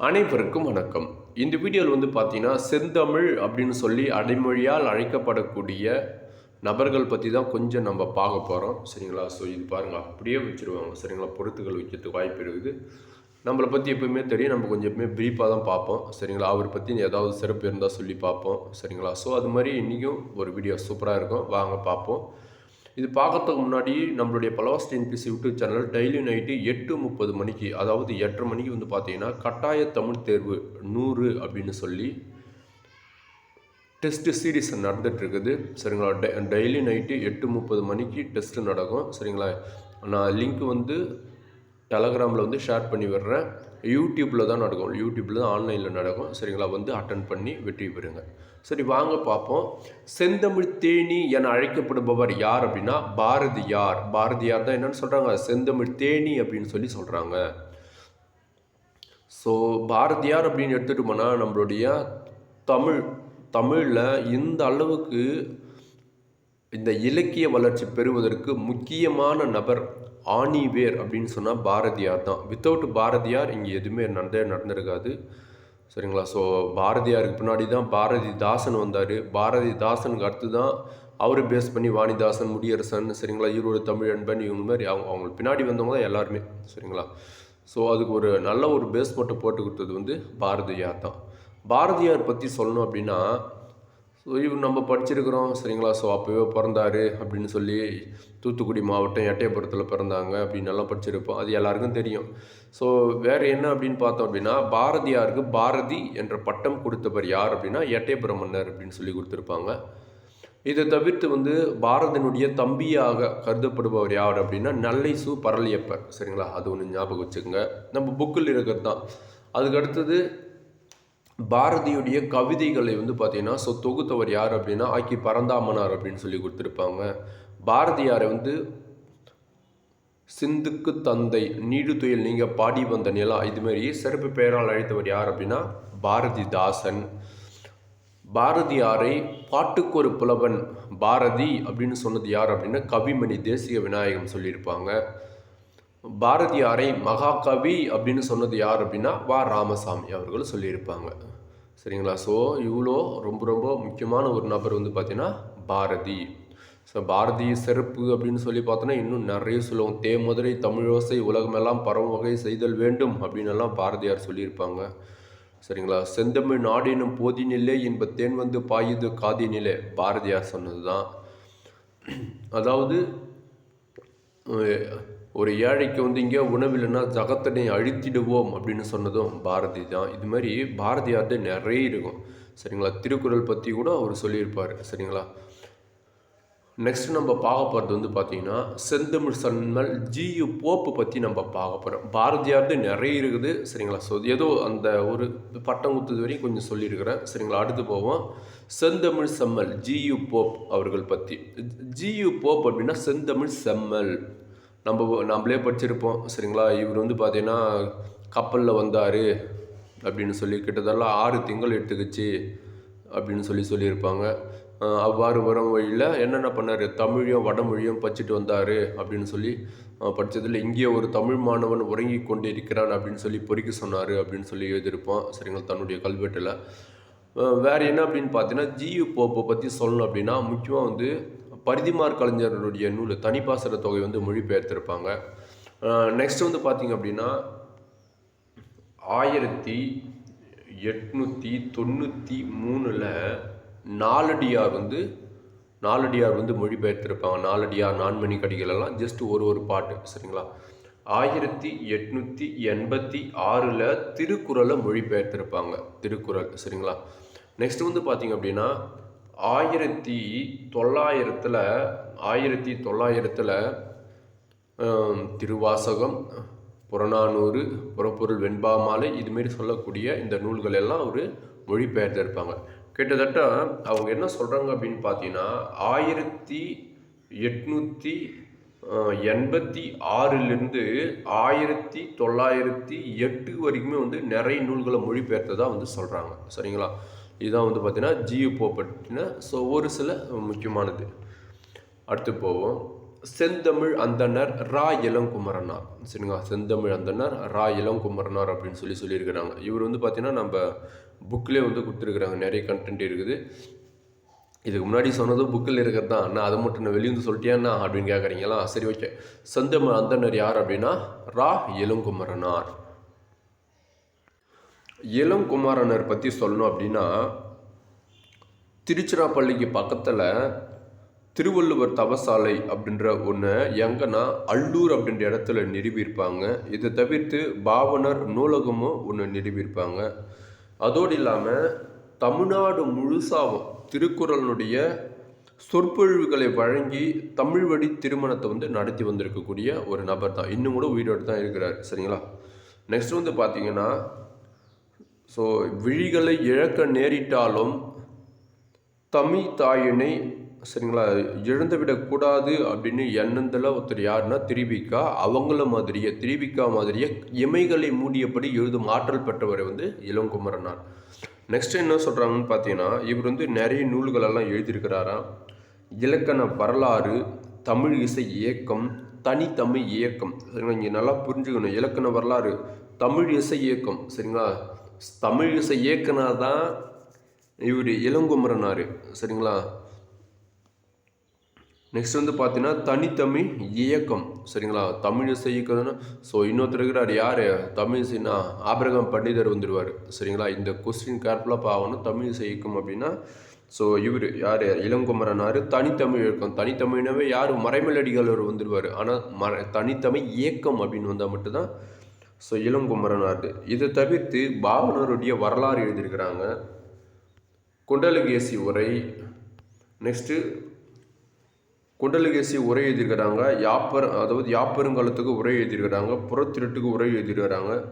அனைவருக்கும் வணக்கம். இந்த வீடியோவில் வந்து பார்த்தீங்கன்னா செந்தமிழ் அப்படின்னு சொல்லி அடைமொழியால் அழைக்கப்படக்கூடிய நபர்கள் பற்றி தான் கொஞ்சம் நம்ம பார்க்க போகிறோம் சரிங்களா? ஸோ இது பாருங்கள் அப்படியே வச்சுருவாங்க. சரிங்களா? பொருத்துகள் வைக்கிறதுக்கு வாய்ப்பு இருக்குது. நம்மளை பற்றி எப்பவுமே தெரியும். நம்ம கொஞ்சம் எப்பவுமே ப்ரீஃபாக தான் பார்ப்போம். சரிங்களா? அவர் பற்றி ஏதாவது சிறப்பு இருந்தால் சொல்லி பார்ப்போம். சரிங்களா? ஸோ அது மாதிரி இன்றைக்கும் ஒரு வீடியோ சூப்பராக இருக்கும். வாங்க பார்ப்போம். இது பார்க்கறதுக்கு முன்னாடி நம்மளுடைய பலவாஸ்ட் TNPSC YouTube channel daily night எட்டு முப்பது மணிக்கு அதாவது எட்டரை மணிக்கு வந்து பார்த்தீங்கன்னா கட்டாய தமிழ் தேர்வு நூறு அப்படின்னு சொல்லி டெஸ்ட்டு சீரீஸ் நடந்துகிட்ருக்குது இருக்குது சரிங்களா? டெ டெய்லி நைட்டு எட்டு முப்பது மணிக்கு டெஸ்ட்டு நடக்கும். சரிங்களா? நான் லிங்க் வந்து டெலகிராமில் வந்து ஷேர் பண்ணி விடுறேன். யூடியூப்பில் தான் நடக்கும். யூடியூப்பில் தான் ஆன்லைனில் நடக்கும். சரிங்களா? வந்து அட்டன் பண்ணி வெற்றி பெறுங்க. சரி வாங்க பார்ப்போம். செந்தமிழ் தேனி என அழைக்கப்படுபவர் யார் அப்படின்னா பாரதியார். பாரதியார் தான் என்னன்னு சொல்கிறாங்க செந்தமிழ் தேனி அப்படின்னு சொல்லி சொல்கிறாங்க ஸோ பாரதியார் அப்படின்னு எடுத்துகிட்டு போனால் நம்மளுடைய தமிழ் தமிழில் இந்த அளவுக்கு இந்த இலக்கிய வளர்ச்சி பெறுவதற்கு முக்கியமான நபர் ஆணிவேர் அப்படின்னு சொன்னால் பாரதியார் தான். வித்தவுட் பாரதியார் இங்கே எதுவுமே நடந்தே நடந்திருக்காது. சரிங்களா? ஸோ பாரதியாருக்கு பின்னாடி தான் பாரதிதாசன் வந்தார். பாரதிதாசனுக்கு அடுத்து தான் அவர் பேஸ் பண்ணி வாணிதாசன் முடியரசன் சரிங்களா? ஈரோடு தமிழ் அன்பன் இவங்க மாதிரி அவங்க அவங்களுக்கு பின்னாடி வந்தவங்க தான் எல்லாருமே சரிங்களா? ஸோ அதுக்கு ஒரு நல்ல ஒரு பேஸ் மட்டும் போட்டு கொடுத்தது வந்து பாரதியார் தான். பாரதியார் பற்றி சொல்லணும் அப்படின்னா ஸோ இவர் நம்ம படிச்சிருக்கிறோம் சரிங்களா? ஸோ அப்போவே பிறந்தாரு அப்படின்னு சொல்லி தூத்துக்குடி மாவட்டம் எட்டயபுரத்தில் பிறந்தாங்க அப்படின்னு நல்லா படிச்சிருப்போம். அது எல்லாருக்கும் தெரியும். ஸோ வேறு என்ன அப்படின்னு பார்த்தோம் அப்படின்னா பாரதியாருக்கு பாரதி என்ற பட்டம் கொடுத்தவர் யார் அப்படின்னா எட்டயபுரம் மன்னர் அப்படின்னு சொல்லி கொடுத்துருப்பாங்க. இதை தவிர்த்து வந்து பாரதனுடைய தம்பியாக கருதப்படுபவர் யார் அப்படின்னா நல்லை சு பரளியப்பர் சரிங்களா? அது ஒன்று ஞாபகம் வச்சுக்கோங்க. நம்ம புக்கில் இருக்கிறது தான் அதுக்கு அடுத்தது பாரதியுடைய கவிதைகளை வந்து பார்த்தீங்கன்னா ஸோ தொகுத்தவர் யார் அப்படின்னா ஆக்கி பரந்தாமனார் அப்படின்னு சொல்லி கொடுத்துருப்பாங்க. பாரதியாரை வந்து சிந்துக்கு தந்தை நீடு துயில் நீங்கள் பாடி வந்த நிலா இதுமாரி சிறப்பு பெயரால் அழைத்தவர் யார் அப்படின்னா பாரதிதாசன். பாரதியாரை பாட்டுக்கு ஒரு புலவன் பாரதி அப்படின்னு சொன்னது யார் அப்படின்னா கவிமணி தேசிய விநாயகம் சொல்லியிருப்பாங்க. பாரதியாரை மகாகவி அப்படின்னு சொன்னது யார் அப்படின்னா வா ராமசாமி அவர்கள் சொல்லியிருப்பாங்க. சரிங்களா? ஸோ இவ்வளோ ரொம்ப ரொம்ப முக்கியமான ஒரு நபர் வந்து பார்த்தீங்கன்னா பாரதி. ஸோ பாரதிய சிறப்பு அப்படின்னு சொல்லி பார்த்தோன்னா இன்னும் நிறைய சொல்லுவோம். தேமதுரை தமிழோசை உலகமெல்லாம் பரவும் வகை செய்தல் வேண்டும் அப்படின்னு எல்லாம் பாரதியார் சொல்லியிருப்பாங்க. சரிங்களா? செந்தமிழ் நாடினும் போதினிலே இன்ப தேன் வந்து பாயுது காதினிலே பாரதியார் சொன்னது தான் அதாவது ஒரு ஏழைக்கு வந்து இங்கே உணவில்லைன்னா ஜகத்தனை அழித்திடுவோம் அப்படின்னு சொன்னதும் பாரதி தான் இது மாதிரி பாரதியார்கிட்ட நிறைய இருக்கும். சரிங்களா? திருக்குறள் பற்றி கூட அவர் சொல்லியிருப்பார். சரிங்களா? நெக்ஸ்ட் நம்ம பார்க்க போகிறது வந்து பார்த்தீங்கன்னா செந்தமிழ் சன்மல் ஜியு போப்பு பற்றி நம்ம பார்க்க போகிறோம் பாரதியார்து நிறைய இருக்குது சரிங்களா? ஸோ ஏதோ அந்த ஒரு பட்டம் குத்துது வரையும் கொஞ்சம் சொல்லியிருக்கிறேன். சரிங்களா? அடுத்து போவோம். செந்தமிழ் செம்மல் ஜியு போப் அவர்கள் பற்றி ஜியு போப் அப்படின்னா செந்தமிழ் செம்மல். நம்ம நம்மளே படிச்சிருப்போம் சரிங்களா? இவர் வந்து பார்த்தீங்கன்னா கப்பலில் வந்தார் அப்படின்னு சொல்லி கிட்டத்தட்ட ஆறு திங்கள் எடுத்துக்கிச்சு அப்படின்னு சொல்லி சொல்லியிருப்பாங்க. அவ்வாறு வரும் வழியில் என்னென்ன பண்ணார்? தமிழையும் வடமொழியும் படிச்சுட்டு வந்தார் அப்படின்னு சொல்லி படித்ததில் இங்கே ஒரு தமிழ் மாணவன் உறங்கி கொண்டு இருக்கிறான் அப்படின்னு சொல்லி பொறிக்க சொன்னார் அப்படின்னு சொல்லி எழுதியிருப்போம். சரிங்களா? தன்னுடைய கல்வெட்டில். வேறு என்ன அப்படின்னு பார்த்தீங்கன்னா ஜியு போப்பை பற்றி சொல்லணும் அப்படின்னா முக்கியமாக வந்து பரிதிமார் கலைஞருடைய நூல் தனிப்பாசர தொகை வந்து மொழிபெயர்த்திருப்பாங்க. நெக்ஸ்ட் வந்து பார்த்திங்க அப்படின்னா ஆயிரத்தி எட்நூற்றி தொண்ணூற்றி மூணில் நாலடியார் வந்து நாலடியார் வந்து மொழிபெயர்த்திருப்பாங்க. நாலடியார் நான்மணி கடிகளெல்லாம் ஜஸ்ட் ஒரு ஒரு பாட்டு சரிங்களா? ஆயிரத்தி எட்நூற்றி எண்பத்தி ஆறில் திருக்குறளை மொழிபெயர்த்திருப்பாங்க. திருக்குறள் சரிங்களா? நெக்ஸ்ட் வந்து பார்த்திங்க அப்படின்னா ஆயிரத்தி தொள்ளாயிரத்தில் ஆயிரத்தி தொள்ளாயிரத்தில் திருவாசகம் புறநானூறு புறப்பொருள் வெண்பாமாலை இதுமாரி சொல்லக்கூடிய இந்த நூல்கள் எல்லாம் ஒரு மொழிபெயர்த்திருப்பாங்க. கிட்டத்தட்ட அவங்க என்ன சொல்கிறாங்க அப்படின்னு பார்த்தீங்கன்னா ஆயிரத்தி எட்நூற்றி எண்பத்தி ஆறிலிருந்து ஆயிரத்தி தொள்ளாயிரத்தி எட்டு வரைக்குமே வந்து நிறைய நூல்களை மொழிபெயர்த்ததாக வந்து சொல்கிறாங்க சரிங்களா? இதுதான் வந்து பார்த்தீங்கன்னா ஜியுபோ பற்றின ஸோ ஒரு சில முக்கியமானது. அடுத்து போவோம். செந்தமிழ் அந்தனர் ரா. இளங்குமரனார். சரிங்களா? செந்தமிழ் அந்தனர் ரா. இளங்குமரனார் அப்படின்னு சொல்லி சொல்லியிருக்கிறாங்க. இவர் வந்து பார்த்தீங்கன்னா நம்ம புக்கிலே வந்து கொடுத்துருக்குறாங்க. நிறைய கண்டென்ட் இருக்குது. இதுக்கு முன்னாடி சொன்னதும் புக்கில் இருக்கிறது தான் நான் அதை மட்டும் நான் வெளியே வந்து அப்படின்னு கேட்குறீங்களா? சரி ஓகே சந்தம அந்தனர் யார் அப்படின்னா ரா இளங்குமரனார் இளங்குமரனர் பற்றி சொல்லணும் அப்படின்னா திருச்சிராப்பள்ளிக்கு பக்கத்தில் திருவள்ளுவர் தவசாலை அப்படின்ற ஒன்று எங்கன்னா அல்லூர் அப்படின்ற இடத்துல நிறுவியிருப்பாங்க இதை தவிர்த்து பாவனர் நூலகமும் ஒன்று நிறுவியிருப்பாங்க அதோடு இல்லாமல் தமிழ்நாடு முழுசாவும் திருக்குறளுடைய சொற்பொழிவுகளை வழங்கி தமிழ் வழி திருமணத்தை வந்து நடத்தி வந்திருக்கக்கூடிய ஒரு நபர் தான். இன்னும் கூட உயிரோடு தான் இருக்கிறார். சரிங்களா? நெக்ஸ்ட் வந்து பார்த்தீங்கன்னா ஸோ விழிகளை இழக்க நேரிட்டாலும் தமிழ் தாயினை சரிங்களா? இழந்துவிடக்கூடாது அப்படின்னு எண்ணத்தில் ஒருத்தர் யாருன்னா திரிபிகா. அவங்கள மாதிரியே திரிபிகா மாதிரியே இமைகளை மூடியபடி எழுதும் ஆற்றல் பெற்றவர் வந்து இளங்குமரனார் நெக்ஸ்ட் என்ன சொல்கிறாங்கன்னு பார்த்தீங்கன்னா இவர் வந்து நிறைய நூல்களெல்லாம் எழுதியிருக்கிறாராம். இலக்கண வரலாறு தமிழ் இசை இயக்கம் தனித்தமிழ் இயக்கம். சரிங்களா? இங்கே நல்லா புரிஞ்சுக்கணும். இலக்கண வரலாறு தமிழ் இசை இயக்கம். சரிங்களா? தமிழ் இசை இயக்குனா தான் இவர் இளங்குமரனார் சரிங்களா? நெக்ஸ்ட் வந்து பார்த்தீங்கன்னா தனித்தமிழ் இயக்கம். சரிங்களா? தமிழ் இசை இயக்கம்னா ஸோ இன்னொருத்தர் இருக்கிறார் யார்? தமிழ் இசைனா ஆபிரகம் பண்டிதர் வந்துடுவார் சரிங்களா? இந்த கொஸ்டின் கேர்ஃபுல்லாக பார்க்கணும் தமிழ் இசை இயக்கம் அப்படின்னா ஸோ இவர் யார்? இளங்குமரனார் தனித்தமிழ் இயக்கம். தனித்தமிழ்னாவே யார்? மறைமலடிகள் அவர் வந்துடுவார் ஆனால் மர தனித்தமிழ் இயக்கம் அப்படின்னு வந்தால் மட்டும்தான் ஸோ இளங்குமரனார் இதை தவிர்த்து பாவனருடைய வரலாறு எழுதியிருக்கிறாங்க. குண்டலகேசி உரை. நெக்ஸ்ட்டு குண்டலகேசி உரை எழுதியிருக்கிறாங்க. யாப்பர் அதாவது யாப்பெருங்காலத்துக்கு உரை எழுதியிருக்கிறாங்க. புறத்திருட்டுக்கு உரை எழுதியிருக்கிறாங்க.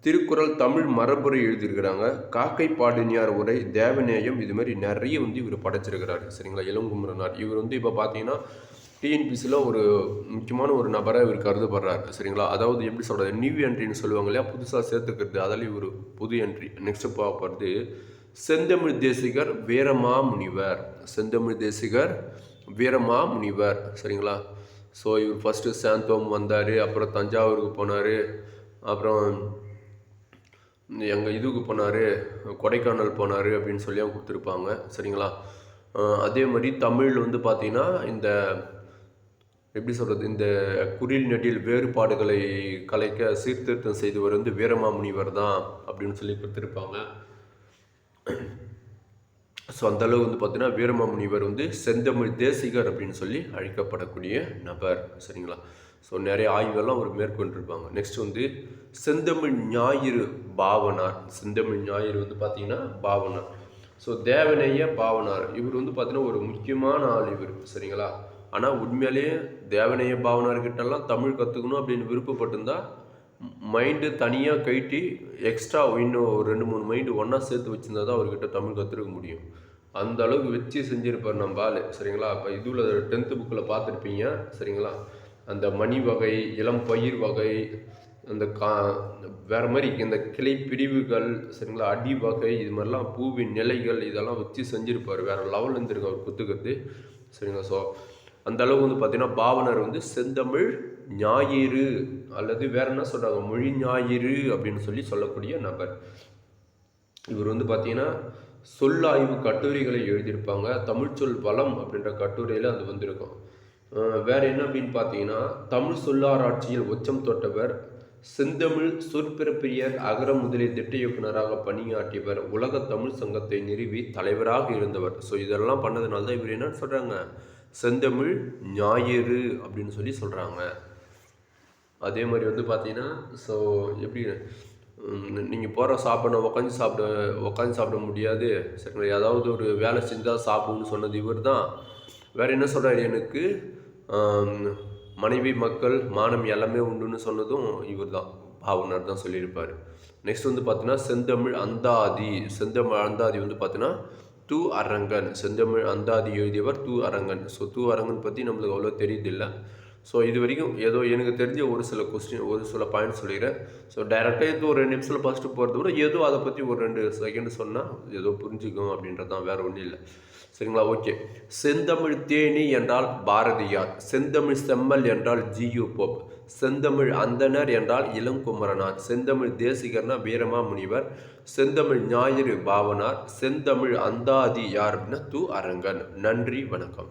திருக்குறள் தமிழ் மரபுரை எழுதியிருக்கிறாங்க. காக்கை பாடினியார் உரை தேவநேயம் இது மாதிரி நிறைய வந்து இவர் படைச்சிருக்கிறாரு. சரிங்களா? இளங்குமரனார் இவர் வந்து இப்போ பார்த்தீங்கன்னா டிஎன்பிசியில் ஒரு முக்கியமான ஒரு நபராக இவர் கருதப்படுறாரு. சரிங்களா? அதாவது எப்படி சொல்கிறது நியூ என்ட்ரின்னு சொல்லுவாங்க இல்லையா? புதுசாக சேர்த்துக்கிறது. அதில் இவர் புது என்ட்ரி நெக்ஸ்ட் பார்ப்பது செந்தமிழ் தேசிகர் வீரமா முனிவர் செந்தமிழ் தேசிகர் வீரமா முனிவர் சரிங்களா? ஸோ இவர் ஃபஸ்ட்டு சாந்தோம் வந்தார் அப்புறம் தஞ்சாவூருக்கு போனார் அப்புறம் எங்கள் இதுக்கு போனார் கொடைக்கானல் போனார் அப்படின்னு சொல்லி அவங்க கொடுத்துருப்பாங்க சரிங்களா? அதே மாதிரி தமிழ் வந்து பார்த்திங்கன்னா இந்த எப்படி சொல்கிறது இந்த குரில் நெடில் வேறுபாடுகளை கலைக்க சீர்திருத்தம் செய்தவர் வந்து வீரமாமுனிவர் தான் அப்படின்னு சொல்லி கொடுத்துருப்பாங்க. ஸோ அந்தளவு வந்து பார்த்தீங்கன்னா வீரமாமுனிவர் வந்து செந்தமிழ் தேசிகர் அப்படின்னு சொல்லி அழைக்கப்படக்கூடிய நபர். சரிங்களா? ஸோ நிறைய ஆய்வுகள்லாம் அவர் மேற்கொண்டிருப்பாங்க. நெக்ஸ்ட் வந்து செந்தமிழ் ஞாயிறு பாவனார். செந்தமிழ் ஞாயிறு வந்து பார்த்தீங்கன்னா பாவனார். ஸோ தேவனைய பாவனார். இவர் வந்து பார்த்தீங்கன்னா ஒரு முக்கியமான ஆள் இவர். சரிங்களா? ஆனால் உண்மையிலேயே தேவனைய பாவனார்கிட்டலாம் தமிழ் கற்றுக்கணும் அப்படின்னு விருப்பப்பட்டிருந்தால் மைண்டு தனியாக கைட்டி எக்ஸ்ட்ரா இன்னும் ஒரு ரெண்டு மூணு மைண்டு ஒன்றா சேர்த்து வச்சுருந்தா தான் அவர்கிட்ட தமிழ் கற்றுக்க முடியும். அந்த அளவுக்கு வச்சு செஞ்சுருப்பார் நம்ம ஆள். சரிங்களா? அப்போ இதுவில் டென்த்து புக்கில் பார்த்துருப்பீங்க. சரிங்களா? அந்த மணி வகை இளம் பயிர் வகை அந்த கா வேறு மாதிரி இந்த கிளை பிரிவுகள் சரிங்களா? அடி வகை இது மாதிரிலாம் பூவின் நிலைகள் இதெல்லாம் வச்சு செஞ்சுருப்பார். வேறு லெவல் இருந்திருக்கு அவர் குத்துக்கிறது சரிங்களா? ஸோ அந்த அளவு வந்து பார்த்திங்கன்னா பாவனர் வந்து செந்தமிழ் ஞாயிறு அல்லது வேற என்ன சொல்கிறாங்க மொழி ஞாயிறு அப்படின்னு சொல்லி சொல்லக்கூடிய நபர். இவர் வந்து பார்த்தீங்கன்னா சொல்லாய்வு கட்டுரைகளை எழுதியிருப்பாங்க. தமிழ்ச்சொல் வளம் அப்படின்ற கட்டுரையில் அது வந்திருக்கும். வேற என்ன அப்படின்னு பார்த்தீங்கன்னா தமிழ் சொல்லாராட்சியில் உச்சம் தொட்டவர் செந்தமிழ் சொற்பிறப்பிரியர் அகர முதலிய திட்ட இயக்குனராக பணியாற்றியவர் உலக தமிழ் சங்கத்தை நிறுவி தலைவராக இருந்தவர். ஸோ இதெல்லாம் பண்ணதுனால தான் இவர் என்ன சொல்கிறாங்க செந்தமிழ் ஞாயிறு அப்படின்னு சொல்லி சொல்கிறாங்க அதே மாதிரி வந்து பார்த்தீங்கன்னா ஸோ எப்படி நீங்கள் போகிற சாப்பிட உட்காந்து சாப்பிட உட்காந்து சாப்பிட முடியாது. சரிங்களா ஏதாவது ஒரு வேலை செஞ்சால் சாப்பிடுன்னு சொன்னது இவர் தான் வேறு என்ன சொல்கிறார் எனக்கு? மனைவி மக்கள் மானம் எல்லாமே உண்டுன்னு சொன்னதும் இவர் தான் பாவனர் தான் சொல்லியிருப்பார். நெக்ஸ்ட் வந்து பார்த்தீங்கன்னா செந்தமிழ் அந்தாதி செந்தமிழ் அந்தாதி வந்து பார்த்தீங்கன்னா தூ அரங்கன். செந்தமிழ் அந்தாதி எழுதியவர் தூ அரங்கன். ஸோ தூ அரங்கன் பற்றி நம்மளுக்கு அவ்வளோ தெரியுதில்லை ஸோ இது வரைக்கும் ஏதோ எனக்கு தெரிஞ்ச ஒரு சில கொஸ்டின் ஒரு சில பாயிண்ட் சொல்லிடுறேன். ஸோ டைரெக்டாக ஏதோ ஒரு ரெண்டு நிமிஷத்தில் ஃபஸ்ட்டு போகிறத விட ஏதோ அதை பற்றி ஒரு ரெண்டு செகண்ட் சொன்னால் ஏதோ புரிஞ்சுக்கும் அப்படின்றது தான் வேறு ஒன்றும் இல்லை. சரிங்களா? ஓகே செந்தமிழ் தேனி என்றால் பாரதியார் செந்தமிழ் செம்மல் என்றால் ஜியு போப் செந்தமிழ் அந்தனர் என்றால் இளங்குமரனார் செந்தமிழ் தேசிகர்னா வீரமா முனிவர் செந்தமிழ் ஞாயிறு பாவனார் செந்தமிழ் அந்தாதி யார் அப்படின்னா தூ அரங்கன். நன்றி வணக்கம்.